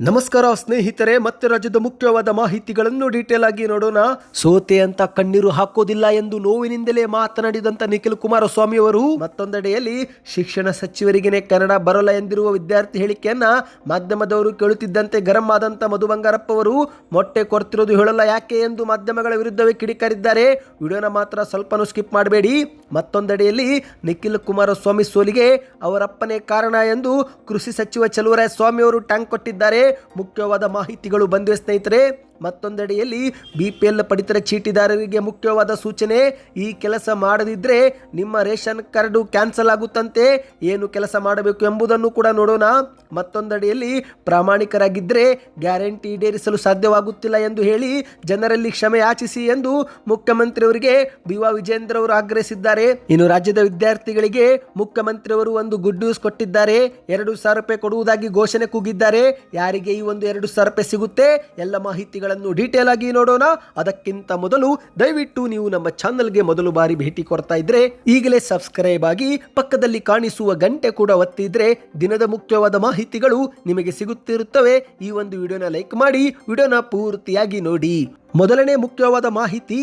ನಮಸ್ಕಾರ ಸ್ನೇಹಿತರೆ, ಮತ್ತೆ ರಾಜ್ಯದ ಮುಖ್ಯವಾದ ಮಾಹಿತಿಗಳನ್ನು ಡೀಟೇಲ್ ಆಗಿ ನೋಡೋಣ. ಸೋತೆ ಅಂತ ಕಣ್ಣೀರು ಹಾಕೋದಿಲ್ಲ ಎಂದು ನೋವಿನಿಂದಲೇ ಮಾತನಾಡಿದಂತ ನಿಖಿಲ್ ಕುಮಾರಸ್ವಾಮಿ ಅವರು, ಮತ್ತೊಂದೆಡೆಯಲ್ಲಿ, ಶಿಕ್ಷಣ ಸಚಿವರಿಗೇನೆ ಕನ್ನಡ ಬರಲ್ಲ ಎಂದಿರುವ ವಿದ್ಯಾರ್ಥಿ ಹೇಳಿಕೆಯನ್ನ ಮಾಧ್ಯಮದವರು ಕೇಳುತ್ತಿದ್ದಂತೆ ಗರಂ ಆದಂತ ಮಧು ಬಂಗಾರಪ್ಪ ಅವರು, ಮೊಟ್ಟೆ ಕೊಡ್ತಿರೋದು ಹೇಳಲ್ಲ ಯಾಕೆ ಎಂದು ಮಾಧ್ಯಮಗಳ ವಿರುದ್ಧವೇ ಕಿಡಿಕಾರಿದ್ದಾರೆ. ವಿಡಿಯೋನ ಮಾತ್ರ ಸ್ವಲ್ಪನೂ ಸ್ಕಿಪ್ ಮಾಡಬೇಡಿ. ಮತ್ತೊಂದೆಡೆಯಲ್ಲಿ, ನಿಖಿಲ್ ಕುಮಾರಸ್ವಾಮಿ ಸೋಲಿಗೆ ಅವರಪ್ಪನೇ ಕಾರಣ ಎಂದು ಕೃಷಿ ಸಚಿವ ಚಲುವರಾಯ ಸ್ವಾಮಿ ಅವರು ಟ್ಯಾಂಕ್ ಕೊಟ್ಟಿದ್ದಾರೆ. ಮುಖ್ಯವಾದ ಮಾಹಿತಿಗಳು ಬಂದಿವೆ ಸ್ನೇಹಿತರೆ. ಮತ್ತೊಂದೆಡೆಯಲ್ಲಿ ಬಿ ಪಿ ಎಲ್ ಪಡಿತರ ಚೀಟಿದಾರರಿಗೆ ಮುಖ್ಯವಾದ ಸೂಚನೆ, ಈ ಕೆಲಸ ಮಾಡದಿದ್ರೆ ನಿಮ್ಮ ರೇಷನ್ ಕಾರ್ಡು ಕ್ಯಾನ್ಸಲ್ ಆಗುತ್ತಂತೆ. ಏನು ಕೆಲಸ ಮಾಡಬೇಕು ಎಂಬುದನ್ನು ಕೂಡ ನೋಡೋಣ. ಮತ್ತೊಂದೆಡೆಯಲ್ಲಿ ಪ್ರಾಮಾಣಿಕರಾಗಿದ್ದರೆ ಗ್ಯಾರಂಟಿ ಈಡೇರಿಸಲು ಸಾಧ್ಯವಾಗುತ್ತಿಲ್ಲ ಎಂದು ಹೇಳಿ ಜನರಲ್ಲಿ ಕ್ಷಮೆ ಯಾಚಿಸಿ ಎಂದು ಮುಖ್ಯಮಂತ್ರಿಯವರಿಗೆ ಬಿ ವಾ ವಿಜೇಂದ್ರ ಅವರು ಆಗ್ರಹಿಸಿದ್ದಾರೆ. ಇನ್ನು ರಾಜ್ಯದ ವಿದ್ಯಾರ್ಥಿಗಳಿಗೆ ಮುಖ್ಯಮಂತ್ರಿಯವರು ಒಂದು ಗುಡ್ ನ್ಯೂಸ್ ಕೊಟ್ಟಿದ್ದಾರೆ. ಎರಡು ಸಾವಿರ ರೂಪಾಯಿ ಕೊಡುವುದಾಗಿ ಘೋಷಣೆ ಕೂಗಿದ್ದಾರೆ. ಯಾರಿಗೆ ಈ ಒಂದು ಎರಡು ಸಾವಿರ ರೂಪಾಯಿ ಸಿಗುತ್ತೆ? ಎಲ್ಲ ಮಾಹಿತಿಗಳನ್ನು ಡೀಟೇಲ್ ಆಗಿ ನೋಡೋಣ. ಅದಕ್ಕಿಂತ ಮೊದಲು ದಯವಿಟ್ಟು ನೀವು ನಮ್ಮ ಚಾನಲ್ಗೆ ಮೊದಲು ಬಾರಿ ಭೇಟಿ ಕೊಡ್ತಾ ಇದ್ರೆ ಈಗಲೇ ಸಬ್ಸ್ಕ್ರೈಬ್ ಆಗಿ ಪಕ್ಕದಲ್ಲಿ ಕಾಣಿಸುವ ಗಂಟೆ ಕೂಡ ಒತ್ತಿದ್ರೆ ದಿನದ ಮುಖ್ಯವಾದ ಮಾಹಿತಿಗಳು ನಿಮಗೆ ಸಿಗುತ್ತಿರುತ್ತವೆ, ಈ ಒಂದು ವಿಡಿಯೋನ ಲೈಕ್ ಮಾಡಿ, ವಿಡಿಯೋನ ಪೂರ್ತಿಯಾಗಿ ನೋಡಿ. ಮೊದಲನೇ ಮುಖ್ಯವಾದ ಮಾಹಿತಿ,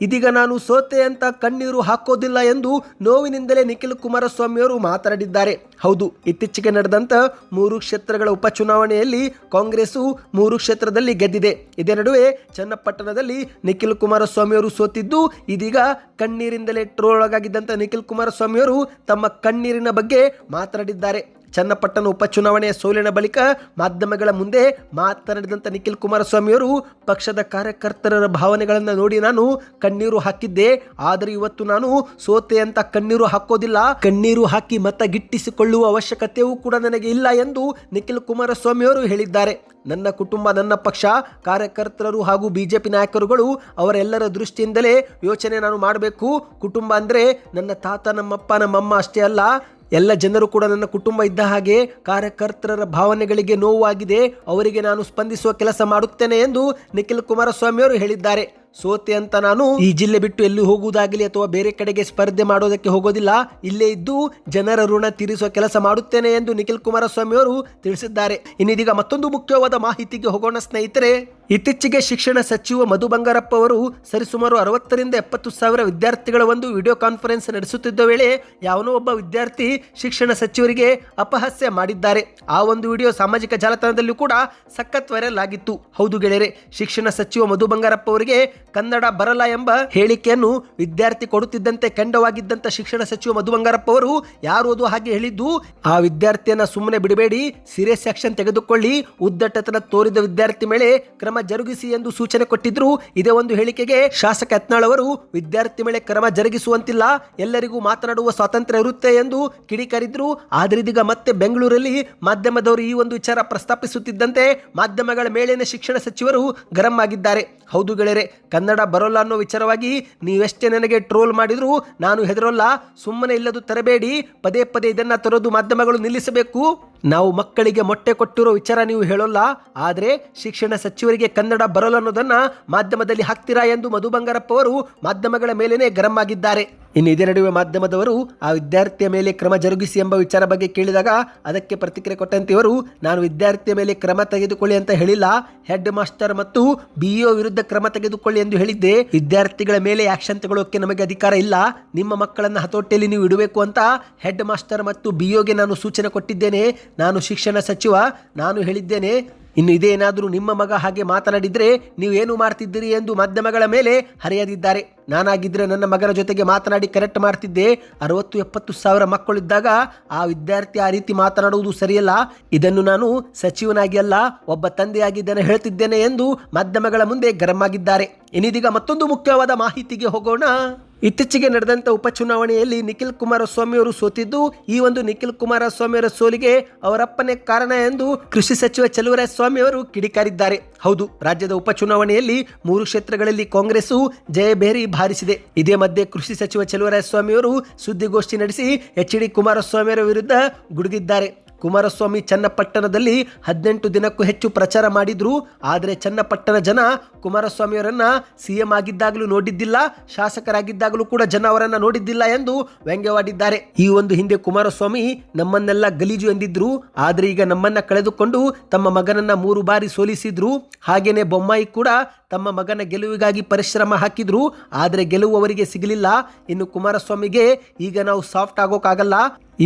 ಇದೀಗ ನಾನು ಸೋತೆ ಅಂತ ಕಣ್ಣೀರು ಹಾಕೋದಿಲ್ಲ ಎಂದು ನೋವಿನಿಂದಲೇ ನಿಖಿಲ್ ಕುಮಾರಸ್ವಾಮಿಯವರು ಮಾತನಾಡಿದ್ದಾರೆ. ಹೌದು, ಇತ್ತೀಚೆಗೆ ನಡೆದಂತ ಮೂರು ಕ್ಷೇತ್ರಗಳ ಉಪಚುನಾವಣೆಯಲ್ಲಿ ಕಾಂಗ್ರೆಸ್ಸು ಮೂರು ಕ್ಷೇತ್ರದಲ್ಲಿ ಗೆದ್ದಿದೆ. ಇದೇ ನಡುವೆ ಚನ್ನಪಟ್ಟಣದಲ್ಲಿ ನಿಖಿಲ್ ಕುಮಾರಸ್ವಾಮಿಯವರು ಸೋತಿದ್ದು, ಇದೀಗ ಕಣ್ಣೀರಿಂದಲೇ ಟ್ರೋಲ್ ಆಗಿದ್ದಂಥ ನಿಖಿಲ್ ಕುಮಾರಸ್ವಾಮಿಯವರು ತಮ್ಮ ಕಣ್ಣೀರಿನ ಬಗ್ಗೆ ಮಾತನಾಡಿದ್ದಾರೆ. ಚನ್ನಪಟ್ಟಣ ಉಪಚುನಾವಣೆಯ ಸೋಲಿನ ಬಳಿಕ ಮಾಧ್ಯಮಗಳ ಮುಂದೆ ಮಾತನಾಡಿದಂಥ ನಿಖಿಲ್ ಕುಮಾರಸ್ವಾಮಿಯವರು, ಪಕ್ಷದ ಕಾರ್ಯಕರ್ತರ ಭಾವನೆಗಳನ್ನು ನೋಡಿ ನಾನು ಕಣ್ಣೀರು ಹಾಕಿದ್ದೆ. ಆದರೆ ಇವತ್ತು ನಾನು ಸೋತೆ ಅಂತ ಕಣ್ಣೀರು ಹಾಕೋದಿಲ್ಲ. ಕಣ್ಣೀರು ಹಾಕಿ ಮತ ಗಿಟ್ಟಿಸಿಕೊಳ್ಳುವ ಅವಶ್ಯಕತೆಯೂ ಕೂಡ ನನಗೆ ಇಲ್ಲ ಎಂದು ನಿಖಿಲ್ ಕುಮಾರಸ್ವಾಮಿಯವರು ಹೇಳಿದ್ದಾರೆ. ನನ್ನ ಕುಟುಂಬ, ನನ್ನ ಪಕ್ಷ, ಕಾರ್ಯಕರ್ತರು ಹಾಗೂ ಬಿಜೆಪಿ ನಾಯಕರುಗಳು ಅವರೆಲ್ಲರ ದೃಷ್ಟಿಯಿಂದಲೇ ಯೋಚನೆ ನಾನು ಮಾಡಬೇಕು. ಕುಟುಂಬ ಅಂದರೆ ನನ್ನ ತಾತ, ನಮ್ಮಪ್ಪ, ನಮ್ಮಮ್ಮ ಅಷ್ಟೇ ಅಲ್ಲ. ಎಲ್ಲ ಜನರು ಕೂಡ ನನ್ನ ಕುಟುಂಬ ಇದ್ದ ಹಾಗೆ ಕಾರ್ಯಕರ್ತರ ಭಾವನೆಗಳಿಗೆ ನೋವಾಗಿದೆ. ಅವರಿಗೆ ನಾನು ಸ್ಪಂದಿಸುವ ಕೆಲಸ ಮಾಡುತ್ತೇನೆ ಎಂದು ನಿಖಿಲ್ ಕುಮಾರಸ್ವಾಮಿಯವರು ಹೇಳಿದ್ದಾರೆ. ಸೋತೆ ಅಂತ ನಾನು ಈ ಜಿಲ್ಲೆ ಬಿಟ್ಟು ಎಲ್ಲೂ ಹೋಗುವುದಾಗಲಿ ಅಥವಾ ಬೇರೆ ಕಡೆಗೆ ಸ್ಪರ್ಧೆ ಮಾಡೋದಕ್ಕೆ ಹೋಗೋದಿಲ್ಲ, ಇಲ್ಲೇ ಇದ್ದು ಜನರ ಋಣ ತೀರಿಸುವ ಕೆಲಸ ಮಾಡುತ್ತೇನೆ ಎಂದು ನಿಖಿಲ್ ಕುಮಾರಸ್ವಾಮಿ ಅವರು ತಿಳಿಸಿದ್ದಾರೆ. ಇನ್ನಿದೀಗ ಮತ್ತೊಂದು ಮುಖ್ಯವಾದ ಮಾಹಿತಿಗೆ ಹೋಗೋಣ ಸ್ನೇಹಿತರೆ. ಇತ್ತೀಚೆಗೆ ಶಿಕ್ಷಣ ಸಚಿವ ಮಧು ಬಂಗಾರಪ್ಪ ಅವರು ಸರಿಸುಮಾರು ಅರವತ್ತರಿಂದ ಎಪ್ಪತ್ತು ಸಾವಿರ ವಿದ್ಯಾರ್ಥಿಗಳ ಒಂದು ವಿಡಿಯೋ ಕಾನ್ಫರೆನ್ಸ್ ನಡೆಸುತ್ತಿದ್ದ ವೇಳೆ ಯಾವನೋ ಒಬ್ಬ ವಿದ್ಯಾರ್ಥಿ ಶಿಕ್ಷಣ ಸಚಿವರಿಗೆ ಅಪಹಾಸ್ಯ ಮಾಡಿದ್ದಾರೆ. ಆ ಒಂದು ವಿಡಿಯೋ ಸಾಮಾಜಿಕ ಜಾಲತಾಣದಲ್ಲೂ ಕೂಡ ಸಖತ್ ವೈರಲ್ ಆಗಿತ್ತು. ಹೌದು ಗೆಳೆಯರೆ, ಶಿಕ್ಷಣ ಸಚಿವ ಮಧು ಬಂಗಾರಪ್ಪ ಅವರಿಗೆ ಕನ್ನಡ ಬರಲ್ಲ ಎಂಬ ಹೇಳಿಕೆಯನ್ನು ವಿದ್ಯಾರ್ಥಿ ಕೊಡುತ್ತಿದ್ದಂತೆ ಕೆಂಡವಾಗಿದ್ದಂತ ಶಿಕ್ಷಣ ಸಚಿವ ಮಧು ಬಂಗಾರಪ್ಪ ಅವರು ಯಾರು ಅದು ಹಾಗೆ ಹೇಳಿದ್ದು, ಆ ವಿದ್ಯಾರ್ಥಿಯನ್ನ ಸುಮ್ಮನೆ ಬಿಡಬೇಡಿ, ಸೀರಿಯಸ್ ಆಕ್ಷನ್ ತೆಗೆದುಕೊಳ್ಳಿ, ಉದ್ದಟತನ ತೋರಿದ ವಿದ್ಯಾರ್ಥಿ ಮೇಲೆ ಕ್ರಮ ಜರುಗಿಸಿ ಎಂದು ಸೂಚನೆ ಕೊಟ್ಟಿದ್ರು. ಇದೇ ಒಂದು ಹೇಳಿಕೆಗೆ ಶಾಸಕ ಯತ್ನಾಳ್ ಅವರು, ವಿದ್ಯಾರ್ಥಿ ಮೇಲೆ ಕ್ರಮ ಜರುಗಿಸುವಂತಿಲ್ಲ, ಎಲ್ಲರಿಗೂ ಮಾತನಾಡುವ ಸ್ವಾತಂತ್ರ್ಯ ಇರುತ್ತೆ ಎಂದು ಕಿಡಿಕಾರಿದ್ರು. ಆದ್ರೆ ಇದೀಗ ಮತ್ತೆ ಬೆಂಗಳೂರಲ್ಲಿ ಮಾಧ್ಯಮದವರು ಈ ಒಂದು ವಿಚಾರ ಪ್ರಸ್ತಾಪಿಸುತ್ತಿದ್ದಂತೆ ಮಾಧ್ಯಮಗಳ ಮೇಲಿನ ಶಿಕ್ಷಣ ಸಚಿವರು ಗರಂ ಆಗಿದ್ದಾರೆ. ಹೌದು ಗೆಳೆಯರೆ ಕನ್ನಡ ಬರೋಲ್ಲ ಅನ್ನೋ ವಿಚಾರವಾಗಿ ನೀವೆಷ್ಟೇ ನನಗೆ ಟ್ರೋಲ್ ಮಾಡಿದರೂ ನಾನು ಹೆದರೋಲ್ಲ, ಸುಮ್ಮನೆ ಇಲ್ಲದು ತರಬೇಡಿ, ಪದೇ ಪದೇ ಇದನ್ನ ತರೋದು ಮಾಧ್ಯಮಗಳು ನಿಲ್ಲಿಸಬೇಕು. ನಾವು ಮಕ್ಕಳಿಗೆ ಮೊಟ್ಟೆ ಕೊಟ್ಟಿರೋ ವಿಚಾರ ನೀವು ಹೇಳೋಲ್ಲ, ಆದರೆ ಶಿಕ್ಷಣ ಸಚಿವರಿಗೆ ಕನ್ನಡ ಬರೋಲ್ಲ ಅನ್ನೋದನ್ನ ಮಾಧ್ಯಮದಲ್ಲಿ ಹಾಕ್ತೀರಾ ಎಂದು ಮಧು ಬಂಗಾರಪ್ಪ ಅವರು ಮಾಧ್ಯಮಗಳ ಮೇಲೇನೆ ಗರಂ ಆಗಿದ್ದಾರೆ. ಇನ್ನು ಇದೇ ನಡುವೆ ಮಾಧ್ಯಮದವರು ಆ ವಿದ್ಯಾರ್ಥಿಯ ಮೇಲೆ ಕ್ರಮ ಜರುಗಿಸಿ ಎಂಬ ವಿಚಾರ ಬಗ್ಗೆ ಕೇಳಿದಾಗ ಅದಕ್ಕೆ ಪ್ರತಿಕ್ರಿಯೆ ಕೊಟ್ಟಂತೆ ಇವರು ನಾನು ವಿದ್ಯಾರ್ಥಿಯ ಮೇಲೆ ಕ್ರಮ ತೆಗೆದುಕೊಳ್ಳಿ ಅಂತ ಹೇಳಿಲ್ಲ. ಹೆಡ್ ಮಾಸ್ಟರ್ ಮತ್ತು ಬಿಇಒ ವಿರುದ್ಧ ಕ್ರಮ ತೆಗೆದುಕೊಳ್ಳಿ ಎಂದು ಹೇಳಿದ್ದೆ. ವಿದ್ಯಾರ್ಥಿಗಳ ಮೇಲೆ ಆಕ್ಷನ್ ತಗೊಳ್ಳೋಕೆ ನಮಗೆ ಅಧಿಕಾರ ಇಲ್ಲ. ನಿಮ್ಮ ಮಕ್ಕಳನ್ನ ಹತೋಟಿಯಲ್ಲಿ ನೀವು ಇಡಬೇಕು ಅಂತ ಹೆಡ್ ಮಾಸ್ಟರ್ ಮತ್ತು ಬಿಇಒಗೆ ನಾನು ಸೂಚನೆ ಕೊಟ್ಟಿದ್ದೇನೆ. ನಾನು ಶಿಕ್ಷಣ ಸಚಿವ. ನಾನು ಹೇಳಿದ್ದೇನೆ. ಇನ್ನು ಇದೇನಾದರೂ ನಿಮ್ಮ ಮಗ ಹಾಗೆ ಮಾತನಾಡಿದರೆ ನೀವು ಏನು ಮಾಡ್ತಿದ್ದೀರಿ ಎಂದು ಮಾಧ್ಯಮಗಳ ಮೇಲೆ ಹರಿಯದಿದ್ದಾರೆ. ನಾನಾಗಿದ್ದರೆ ನನ್ನ ಮಗನ ಜೊತೆಗೆ ಮಾತನಾಡಿ ಕರೆಕ್ಟ್ ಮಾಡ್ತಿದ್ದೆ. ಅರವತ್ತು, ಎಪ್ಪತ್ತು ಸಾವಿರ ಮಕ್ಕಳಿದ್ದಾಗ ಆ ವಿದ್ಯಾರ್ಥಿ ಆ ರೀತಿ ಮಾತನಾಡುವುದು ಸರಿಯಲ್ಲ. ಇದನ್ನು ನಾನು ಸಚಿವನಾಗಿ ಅಲ್ಲ, ಒಬ್ಬ ತಂದೆಯಾಗಿದ್ದೇನೆ ಹೇಳ್ತಿದ್ದೇನೆ ಎಂದು ಮಾಧ್ಯಮಗಳ ಮುಂದೆ ಗರಂ ಆಗಿದ್ದಾರೆ. ಇನ್ನಿದೀಗ ಮತ್ತೊಂದು ಮುಖ್ಯವಾದ ಮಾಹಿತಿಗೆ ಹೋಗೋಣ. ಇತ್ತೀಚೆಗೆ ನಡೆದಂತ ಉಪಚುನಾವಣೆಯಲ್ಲಿ ನಿಖಿಲ್ ಕುಮಾರಸ್ವಾಮಿ ಅವರು ಸೋತಿದ್ದು, ಈ ಒಂದು ನಿಖಿಲ್ ಕುಮಾರಸ್ವಾಮಿ ಅವರ ಸೋಲಿಗೆ ಅವರಪ್ಪನೇ ಕಾರಣ ಎಂದು ಕೃಷಿ ಸಚಿವ ಚಲುವರಾಯ ಸ್ವಾಮಿ ಅವರು ಕಿಡಿಕಾರಿದ್ದಾರೆ. ಹೌದು, ರಾಜ್ಯದ ಉಪಚುನಾವಣೆಯಲ್ಲಿ ಮೂರು ಕ್ಷೇತ್ರಗಳಲ್ಲಿ ಕಾಂಗ್ರೆಸ್ ಜಯಭೇರಿ ಬಾರಿಸಿದೆ. ಇದೇ ಮಧ್ಯೆ ಕೃಷಿ ಸಚಿವ ಚಲುವರಾಯ ಸ್ವಾಮಿ ಅವರು ಸುದ್ದಿಗೋಷ್ಠಿ ನಡೆಸಿ, ಎಚ್ ಡಿ ಕುಮಾರಸ್ವಾಮಿ ವಿರುದ್ಧ ಗುಡುಗಿದ್ದಾರೆ. ಕುಮಾರಸ್ವಾಮಿ ಚನ್ನಪಟ್ಟಣದಲ್ಲಿ ಹದಿನೆಂಟು ದಿನಕ್ಕೂ ಹೆಚ್ಚು ಪ್ರಚಾರ ಮಾಡಿದ್ರು. ಆದರೆ ಚನ್ನಪಟ್ಟಣ ಜನ ಕುಮಾರಸ್ವಾಮಿಯವರನ್ನ ಸಿಎಂ ಆಗಿದ್ದಾಗಲೂ ನೋಡಿದ್ದಿಲ್ಲ, ಶಾಸಕರಾಗಿದ್ದಾಗಲೂ ಕೂಡ ಜನ ಅವರನ್ನ ನೋಡಿದ್ದಿಲ್ಲ ಎಂದು ವ್ಯಂಗ್ಯವಾಡಿದ್ದಾರೆ. ಈ ಒಂದು ಹಿಂದೆ ಕುಮಾರಸ್ವಾಮಿ ನಮ್ಮನ್ನೆಲ್ಲ ಗಲೀಜು ಎಂದಿದ್ರು, ಆದರೆ ಈಗ ನಮ್ಮನ್ನ ಕಳೆದುಕೊಂಡು ತಮ್ಮ ಮಗನನ್ನ ಮೂರು ಬಾರಿ ಸೋಲಿಸಿದ್ರು. ಹಾಗೇನೆ ಬೊಮ್ಮಾಯಿ ಕೂಡ ತಮ್ಮ ಮಗನ ಗೆಲುವಿಗಾಗಿ ಪರಿಶ್ರಮ ಹಾಕಿದ್ರು, ಆದರೆ ಗೆಲುವು ಅವರಿಗೆ ಸಿಗಲಿಲ್ಲ. ಇನ್ನು ಕುಮಾರಸ್ವಾಮಿಗೆ ಈಗ ನಾವು ಸಾಫ್ಟ್ ಆಗೋಕ್ಕಾಗಲ್ಲ.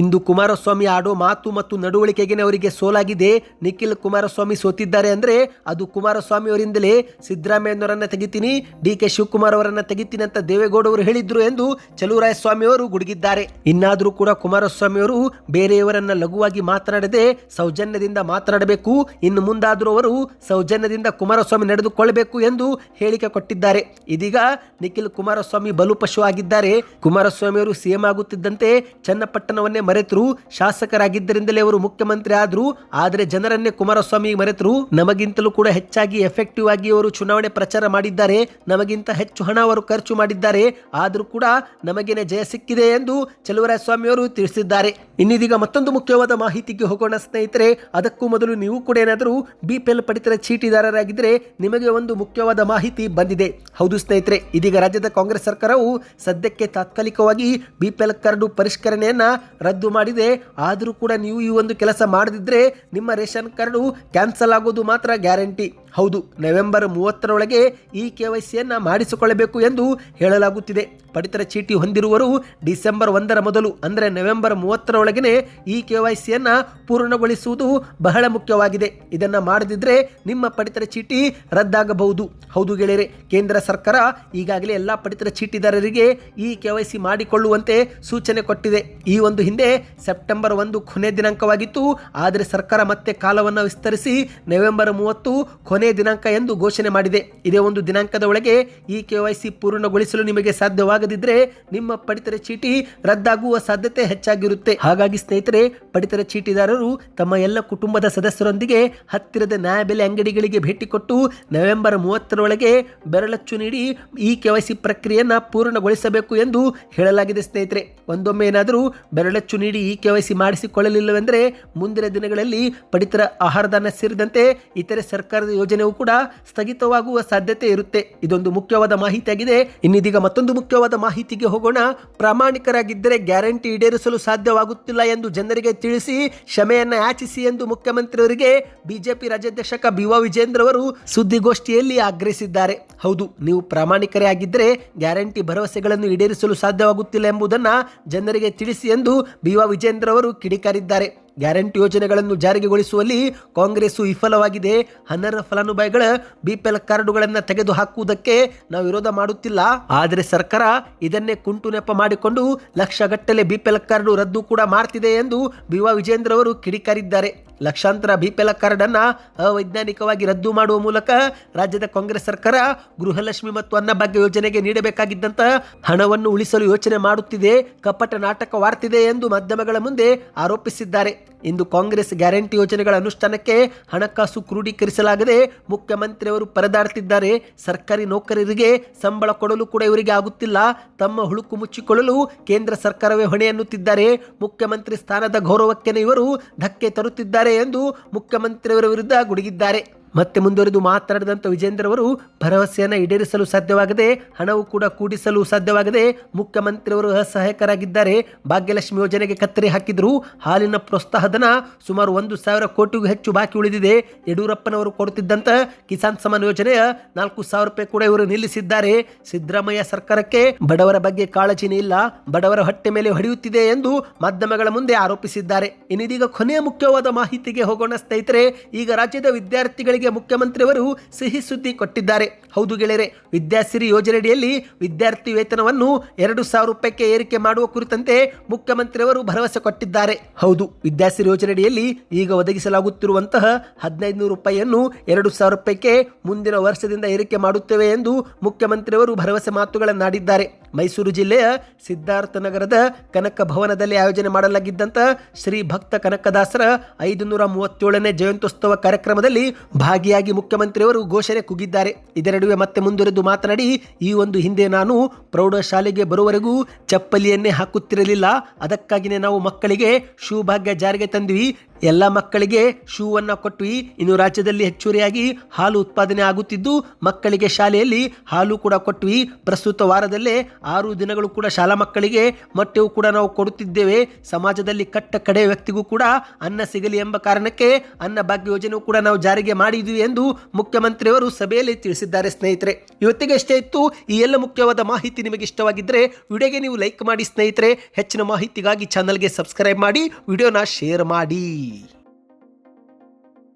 ಇಂದು ಕುಮಾರಸ್ವಾಮಿ ಆಡೋ ಮಾತು ಮತ್ತು ನಡವಳಿಕೆಗೆ ಅವರಿಗೆ ಸೋಲಾಗಿದೆ. ನಿಖಿಲ್ ಕುಮಾರಸ್ವಾಮಿ ಸೋತಿದ್ದಾರೆ ಅಂದ್ರೆ ಅದು ಕುಮಾರಸ್ವಾಮಿ ಅವರಿಂದಲೇ ಸಿದ್ದರಾಮಯ್ಯನವರನ್ನ ತೆಗಿತೀನಿ, ಡಿ ಕೆ ಶಿವಕುಮಾರ್ ಅವರನ್ನ ತೆಗಿತೀನಿ ಅಂತ ದೇವೇಗೌಡ ಅವರು ಹೇಳಿದ್ರು ಎಂದು ಚಲುವರಾಯಸ್ವಾಮಿ ಅವರು ಗುಡುಗಿದ್ದಾರೆ. ಇನ್ನಾದರೂ ಕೂಡ ಕುಮಾರಸ್ವಾಮಿ ಅವರು ಬೇರೆಯವರನ್ನ ಲಘುವಾಗಿ ಮಾತನಾಡದೆ ಸೌಜನ್ಯದಿಂದ ಮಾತನಾಡಬೇಕು. ಇನ್ನು ಮುಂದಾದರೂ ಅವರು ಸೌಜನ್ಯದಿಂದ ಕುಮಾರಸ್ವಾಮಿ ನಡೆದುಕೊಳ್ಳಬೇಕು ಎಂದು ಹೇಳಿಕೆ ಕೊಟ್ಟಿದ್ದಾರೆ. ಇದೀಗ ನಿಖಿಲ್ ಕುಮಾರಸ್ವಾಮಿ ಬಲು ಪಶು ಆಗಿದ್ದಾರೆ ಕುಮಾರಸ್ವಾಮಿ ಅವರು ಸಿಎಂ ಆಗುತ್ತಿದ್ದಂತೆ ಚನ್ನಪಟ್ಟಣವನ್ನೇ ಮರೆತರು, ಶಾಸಕರಾಗಿದ್ದರಿಂದಲೇ ಅವರು ಮುಖ್ಯಮಂತ್ರಿ ಆದ್ರು, ಆದರೆ ಜನರನ್ನೇ ಕುಮಾರಸ್ವಾಮಿ ಮರೆತರು. ನಮಗಿಂತಲೂ ಕೂಡ ಹೆಚ್ಚಾಗಿ ಎಫೆಕ್ಟಿವ್ ಆಗಿ ಅವರು ಚುನಾವಣೆ ಪ್ರಚಾರ ಮಾಡಿದ್ದಾರೆ. ನಮಗಿಂತ ಹೆಚ್ಚು ಹಣ ಅವರು ಖರ್ಚು ಮಾಡಿದ್ದಾರೆ. ಆದರೂ ಕೂಡ ನಮಗೇನೆ ಜಯ ಸಿಕ್ಕಿದೆ ಎಂದು ಚಲುವರಾಯಸ್ವಾಮಿ ಅವರು ತಿಳಿಸಿದ್ದಾರೆ. ಇನ್ನಿದೀಗ ಮತ್ತೊಂದು ಮುಖ್ಯವಾದ ಮಾಹಿತಿಗೆ ಹೋಗೋಣ ಸ್ನೇಹಿತರೆ, ಅದಕ್ಕೂ ಮೊದಲು ನೀವು ಕೂಡ ಏನಾದರೂ ಬಿ ಪಿ ಎಲ್ ಪಡಿತರ ಚೀಟಿದಾರರಾಗಿದ್ದರೆ ನಿಮಗೆ ಒಂದು ಮುಖ್ಯವಾದ ಮಾಹಿತಿ ಬಂದಿದೆ. ಹೌದು ಸ್ನೇಹಿತರೆ, ಇದೀಗ ರಾಜ್ಯದ ಕಾಂಗ್ರೆಸ್ ಸರ್ಕಾರವು ಸದ್ಯಕ್ಕೆ ತಾತ್ಕಾಲಿಕವಾಗಿ ಬಿ ಪಿ ಎಲ್ ಕಾರ್ಡು ಪರಿಷ್ಕರಣೆಯನ್ನು ರದ್ದು ಮಾಡಿದೆ. ಆದರೂ ಕೂಡ ನೀವು ಈ ಒಂದು ಕೆಲಸ ಮಾಡದಿದ್ದರೆ ನಿಮ್ಮ ರೇಷನ್ ಕಾರ್ಡು ಕ್ಯಾನ್ಸಲ್ ಆಗೋದು ಮಾತ್ರ ಗ್ಯಾರಂಟಿ. ಹೌದು, ನವೆಂಬರ್ ಮೂವತ್ತರೊಳಗೆ ಈ ಕೆ ವೈ ಸಿಯನ್ನು ಮಾಡಿಸಿಕೊಳ್ಳಬೇಕು ಎಂದು ಹೇಳಲಾಗುತ್ತಿದೆ. ಪಡಿತರ ಚೀಟಿ ಹೊಂದಿರುವರು ಡಿಸೆಂಬರ್ ಒಂದರ ಮೊದಲು, ಅಂದರೆ ನವೆಂಬರ್ ಮೂವತ್ತರೊಳಗೆ ಈ ಕೆ ವೈ ಸಿಯನ್ನು ಪೂರ್ಣಗೊಳಿಸುವುದು ಬಹಳ ಮುಖ್ಯವಾಗಿದೆ. ಇದನ್ನು ಮಾಡದಿದ್ದರೆ ನಿಮ್ಮ ಪಡಿತರ ಚೀಟಿ ರದ್ದಾಗಬಹುದು. ಹೌದು ಗೆಳೆಯರೆ, ಕೇಂದ್ರ ಸರ್ಕಾರ ಈಗಾಗಲೇ ಎಲ್ಲ ಪಡಿತರ ಚೀಟಿದಾರರಿಗೆ ಈ ಕೆ ವೈ ಸಿ ಮಾಡಿಕೊಳ್ಳುವಂತೆ ಸೂಚನೆ ಕೊಟ್ಟಿದೆ. ಈ ಒಂದು ಹಿಂದೆ ಸೆಪ್ಟೆಂಬರ್ ಒಂದು ಕೊನೆ ದಿನಾಂಕವಾಗಿತ್ತು. ಆದರೆ ಸರ್ಕಾರ ಮತ್ತೆ ಕಾಲವನ್ನು ವಿಸ್ತರಿಸಿ ನವೆಂಬರ್ ಮೂವತ್ತು ಕೊನೆ ದಿನಾಂಕ ಎಂದು ಘೋಷಣೆ ಮಾಡಿದೆ. ಇದೇ ಒಂದು ದಿನಾಂಕದ ಒಳಗೆ ಈ ಕೆ ವೈ ಸಿ ಪೂರ್ಣಗೊಳಿಸಲು ನಿಮಗೆ ಸಾಧ್ಯವಾಗದಿದ್ದರೆ ನಿಮ್ಮ ಪಡಿತರ ಚೀಟಿ ರದ್ದಾಗುವ ಸಾಧ್ಯತೆ ಹೆಚ್ಚಾಗಿರುತ್ತೆ. ಹಾಗಾಗಿ ಸ್ನೇಹಿತರೆ, ಪಡಿತರ ಚೀಟಿದಾರರು ತಮ್ಮ ಎಲ್ಲ ಕುಟುಂಬದ ಸದಸ್ಯರೊಂದಿಗೆ ಹತ್ತಿರದ ನ್ಯಾಯಬೆಲೆ ಅಂಗಡಿಗಳಿಗೆ ಭೇಟಿ ಕೊಟ್ಟು ನವೆಂಬರ್ ಮೂವತ್ತರೊಳಗೆ ಬೆರಳಚ್ಚು ನೀಡಿ ಈ ಕೆ ವೈ ಸಿ ಪ್ರಕ್ರಿಯೆಯನ್ನು ಪೂರ್ಣಗೊಳಿಸಬೇಕು ಎಂದು ಹೇಳಲಾಗಿದೆ ಸ್ನೇಹಿತರೆ. ಒಂದೊಮ್ಮೆ ಏನಾದರೂ ಬೆರಳಚ್ಚು ನೀಡಿ ಈ ಕೆ ವೈ ಸಿ ಮಾಡಿಸಿಕೊಳ್ಳಲಿಲ್ಲವೆಂದರೆ ಮುಂದಿನ ದಿನಗಳಲ್ಲಿ ಪಡಿತರ ಆಹಾರದಾನ ಸೇರಿದಂತೆ ಇತರೆ ಸರ್ಕಾರದ ಯೋಜನೆಯೂ ಕೂಡ ಸ್ಥಗಿತವಾಗುವ ಸಾಧ್ಯತೆ ಇರುತ್ತೆ. ಇದೊಂದು ಮುಖ್ಯವಾದ ಮಾಹಿತಿಯಾಗಿದೆ. ಇನ್ನಿದೀಗ ಮತ್ತೊಂದು ಮುಖ್ಯವಾದ ಮಾಹಿತಿಗೆ ಹೋಗೋಣ. ಪ್ರಾಮಾಣಿಕರಾಗಿದ್ದರೆ ಗ್ಯಾರಂಟಿ ಈಡೇರಿಸಲು ಸಾಧ್ಯವಾಗುತ್ತಿಲ್ಲ ಎಂದು ಜನರಿಗೆ ತಿಳಿಸಿ ಕ್ಷಮೆಯನ್ನ ಯಾಚಿಸಿ ಎಂದು ಮುಖ್ಯಮಂತ್ರಿಯವರಿಗೆ ಬಿಜೆಪಿ ರಾಜ್ಯಾಧ್ಯಕ್ಷ ಬಿ ವಾ ವಿಜೇಂದ್ರ ಅವರು ಸುದ್ದಿಗೋಷ್ಠಿಯಲ್ಲಿ ಆಗ್ರಹಿಸಿದ್ದಾರೆ. ಹೌದು, ನೀವು ಪ್ರಾಮಾಣಿಕರೇ ಆಗಿದ್ದರೆ ಗ್ಯಾರಂಟಿ ಭರವಸೆಗಳನ್ನು ಈಡೇರಿಸಲು ಸಾಧ್ಯವಾಗುತ್ತಿಲ್ಲ ಎಂಬುದನ್ನ ಜನರಿಗೆ ತಿಳಿಸಿ ಎಂದು ಬಿ ವಾ ವಿಜೇಂದ್ರ ಅವರು ಕಿಡಿಕಾರಿದ್ದಾರೆ. ಗ್ಯಾರಂಟಿ ಯೋಜನೆಗಳನ್ನು ಜಾರಿಗೆಗೊಳಿಸುವಲ್ಲಿ ಕಾಂಗ್ರೆಸ್ ವಿಫಲವಾಗಿದೆ. ಅನರ್ಹ ಫಲಾನುಭವಿಗಳ ಬಿಪಿಎಲ್ ಕಾರ್ಡುಗಳನ್ನು ತೆಗೆದು ಹಾಕುವುದಕ್ಕೆ ನಾವು ವಿರೋಧ ಮಾಡುತ್ತಿಲ್ಲ. ಆದರೆ ಸರ್ಕಾರ ಇದನ್ನೇ ಕುಂಟು ನೆಪ ಮಾಡಿಕೊಂಡು ಲಕ್ಷಗಟ್ಟಲೆ ಬಿಪಿಎಲ್ ಕಾರ್ಡು ರದ್ದು ಕೂಡ ಮಾಡ್ತಿದೆ ಎಂದು ಬಿ ವಿಜೇಂದ್ರ ಅವರು ಕಿಡಿಕಾರಿದ್ದಾರೆ. ಲಕ್ಷಾಂತರ ಬಿ ಪಿ ಎಲ್ ಕಾರ್ಡನ್ನು ಅವೈಜ್ಞಾನಿಕವಾಗಿ ರದ್ದು ಮಾಡುವ ಮೂಲಕ ರಾಜ್ಯದ ಕಾಂಗ್ರೆಸ್ ಸರ್ಕಾರ ಗೃಹಲಕ್ಷ್ಮಿ ಮತ್ತು ಅನ್ನಭಾಗ್ಯ ಯೋಜನೆಗೆ ನೀಡಬೇಕಾಗಿದ್ದಂತ ಹಣವನ್ನು ಉಳಿಸಲು ಯೋಚನೆ ಮಾಡುತ್ತಿದೆ, ಕಪಟ ನಾಟಕವಾಡ್ತಿದೆ ಎಂದು ಮಾಧ್ಯಮಗಳ ಮುಂದೆ ಆರೋಪಿಸಿದ್ದಾರೆ. ಇಂದು ಕಾಂಗ್ರೆಸ್ ಗ್ಯಾರಂಟಿ ಯೋಜನೆಗಳ ಅನುಷ್ಠಾನಕ್ಕೆ ಹಣಕಾಸು ಕ್ರೋಢೀಕರಿಸಲಾಗದೆ ಮುಖ್ಯಮಂತ್ರಿಯವರು ಪರದಾಡ್ತಿದ್ದಾರೆ. ಸರ್ಕಾರಿ ನೌಕರರಿಗೆ ಸಂಬಳ ಕೊಡಲು ಕೂಡ ಇವರಿಗೆ ಆಗುತ್ತಿಲ್ಲ. ತಮ್ಮ ಹುಳುಕು ಮುಚ್ಚಿಕೊಳ್ಳಲು ಕೇಂದ್ರ ಸರ್ಕಾರವೇ ಹೊಣೆ ಎನ್ನುತ್ತಿದ್ದಾರೆ ಮುಖ್ಯಮಂತ್ರಿ ಸ್ಥಾನದ ಗೌರವಕ್ಕೆ ಇವರು ಧಕ್ಕೆ ತರುತ್ತಿದ್ದಾರೆ ಎಂದು ಮುಖ್ಯಮಂತ್ರಿಯವರ ವಿರುದ್ಧ ಗುಡುಗಿದ್ದಾರೆ. ಮತ್ತೆ ಮುಂದುವರೆದು ಮಾತನಾಡಿದಂಥ ವಿಜೇಂದ್ರ ಅವರು ಭರವಸೆಯನ್ನು ಈಡೇರಿಸಲು ಸಾಧ್ಯವಾಗದೆ, ಹಣವು ಕೂಡ ಕೂಡಿಸಲು ಸಾಧ್ಯವಾಗದೆ ಮುಖ್ಯಮಂತ್ರಿಯವರು ಅಸಹಾಯಕರಾಗಿದ್ದಾರೆ. ಭಾಗ್ಯಲಕ್ಷ್ಮಿ ಯೋಜನೆಗೆ ಕತ್ತರಿ ಹಾಕಿದ್ರು. ಹಾಲಿನ ಪ್ರೋತ್ಸಾಹಧನ ಸುಮಾರು ಒಂದು ಸಾವಿರ ಕೋಟಿಗೂ ಹೆಚ್ಚು ಬಾಕಿ ಉಳಿದಿದೆ. ಯಡಿಯೂರಪ್ಪನವರು ಕೊಡುತ್ತಿದ್ದಂಥ ಕಿಸಾನ್ ಸಮಾನ್ ಯೋಜನೆಯ ನಾಲ್ಕು ಸಾವಿರ ರೂಪಾಯಿ ಕೂಡ ಇವರು ನಿಲ್ಲಿಸಿದ್ದಾರೆ. ಸಿದ್ದರಾಮಯ್ಯ ಸರ್ಕಾರಕ್ಕೆ ಬಡವರ ಬಗ್ಗೆ ಕಾಳಜಿನೇ ಇಲ್ಲ. ಬಡವರ ಹೊಟ್ಟೆ ಮೇಲೆ ಹೊಡೆಯುತ್ತಿದೆ ಎಂದು ಮಾಧ್ಯಮಗಳ ಮುಂದೆ ಆರೋಪಿಸಿದ್ದಾರೆ. ಇನ್ನಿದೀಗ ಕೊನೆಯ ಮುಖ್ಯವಾದ ಮಾಹಿತಿಗೆ ಹೋಗೋಣ ಸ್ನೇಹಿತರೆ. ಈಗ ರಾಜ್ಯದ ವಿದ್ಯಾರ್ಥಿಗಳಿಗೆ ಮುಖ್ಯಮಂತ್ರಿಯವರು ಸಿಹಿ ಸುದ್ದಿ ಕೊಟ್ಟಿದ್ದಾರೆ. ಹೌದು ಗೆಳೆಯರೆ, ವಿದ್ಯಾಸಿರಿ ಯೋಜನೆಯಡಿಯಲ್ಲಿ ವಿದ್ಯಾರ್ಥಿ ವೇತನವನ್ನು ಎರಡು ಸಾವಿರ ರೂಪಾಯಿಗೆ ಏರಿಕೆ ಮಾಡುವ ಕುರಿತಂತೆ ಮುಖ್ಯಮಂತ್ರಿಯವರು ಭರವಸೆ ಕೊಟ್ಟಿದ್ದಾರೆ. ಹೌದು, ವಿದ್ಯಾಸಿರಿ ಯೋಜನೆಯಡಿಯಲ್ಲಿ ಈಗ ಒದಗಿಸಲಾಗುತ್ತಿರುವಂತಹ ಹದಿನೈದು ನೂರು ರೂಪಾಯಿಯನ್ನು ಎರಡು ಸಾವಿರ ರೂಪಾಯಿಗೆ ಮುಂದಿನ ವರ್ಷದಿಂದ ಏರಿಕೆ ಮಾಡುತ್ತೇವೆ ಎಂದು ಮುಖ್ಯಮಂತ್ರಿಯವರು ಭರವಸೆ ಮಾತುಗಳನ್ನಾಡಿದ್ದಾರೆ. ಮೈಸೂರು ಜಿಲ್ಲೆಯ ಸಿದ್ಧಾರ್ಥ ನಗರದ ಕನಕ ಭವನದಲ್ಲಿ ಆಯೋಜನೆ ಮಾಡಲಾಗಿದ್ದಂಥ ಶ್ರೀ ಭಕ್ತ ಕನಕದಾಸರ ಐದು ನೂರ ಮೂವತ್ತೇಳನೇ ಜಯಂತ್ಯುತ್ಸವ ಕಾರ್ಯಕ್ರಮದಲ್ಲಿ ಭಾಗಿಯಾಗಿ ಮುಖ್ಯಮಂತ್ರಿಯವರು ಘೋಷಣೆ ಕೂಗಿದ್ದಾರೆ. ಇದರ ಮತ್ತೆ ಮುಂದುವರೆದು ಮಾತನಾಡಿ, ಈ ಒಂದು ಹಿಂದೆ ನಾನು ಪ್ರೌಢಶಾಲೆಗೆ ಬರುವವರೆಗೂ ಚಪ್ಪಲಿಯನ್ನೇ ಹಾಕುತ್ತಿರಲಿಲ್ಲ. ಅದಕ್ಕಾಗಿಯೇ ನಾವು ಮಕ್ಕಳಿಗೆ ಶೂ ಭಾಗ್ಯ ಜಾರಿಗೆ ತಂದ್ವಿ. ಎಲ್ಲ ಮಕ್ಕಳಿಗೆ ಶೂವನ್ನು ಕೊಟ್ವಿ ಇನ್ನು ರಾಜ್ಯದಲ್ಲಿ ಹೆಚ್ಚುವರಿಯಾಗಿ ಹಾಲು ಉತ್ಪಾದನೆ ಆಗುತ್ತಿದ್ದು, ಮಕ್ಕಳಿಗೆ ಶಾಲೆಯಲ್ಲಿ ಹಾಲು ಕೂಡ ಕೊಟ್ವಿ ಪ್ರಸ್ತುತ ವಾರದಲ್ಲೇ ಆರು ದಿನಗಳು ಕೂಡ ಶಾಲಾ ಮಕ್ಕಳಿಗೆ ಮೊಟ್ಟೆವು ಕೂಡ ನಾವು ಕೊಡುತ್ತಿದ್ದೇವೆ. ಸಮಾಜದಲ್ಲಿ ಕಟ್ಟ ಕಡೆ ವ್ಯಕ್ತಿಗೂ ಕೂಡ ಅನ್ನ ಸಿಗಲಿ ಎಂಬ ಕಾರಣಕ್ಕೆ ಅನ್ನ ಭಾಗ್ಯ ಯೋಜನೆಯೂ ಕೂಡ ನಾವು ಜಾರಿಗೆ ಮಾಡಿದ್ವಿ ಎಂದು ಮುಖ್ಯಮಂತ್ರಿಯವರು ಸಭೆಯಲ್ಲಿ ತಿಳಿಸಿದ್ದಾರೆ ಸ್ನೇಹಿತರೆ. ಇವತ್ತಿಗೆ ಅಷ್ಟೇ ಇತ್ತು. ಈ ಎಲ್ಲ ಮುಖ್ಯವಾದ ಮಾಹಿತಿ ನಿಮಗೆ ಇಷ್ಟವಾಗಿದ್ದರೆ ವಿಡಿಯೋಗೆ ನೀವು ಲೈಕ್ ಮಾಡಿ ಸ್ನೇಹಿತರೆ. ಹೆಚ್ಚಿನ ಮಾಹಿತಿಗಾಗಿ ಚಾನಲ್ಗೆ ಸಬ್ಸ್ಕ್ರೈಬ್ ಮಾಡಿ, ವಿಡಿಯೋನ ಶೇರ್ ಮಾಡಿ. be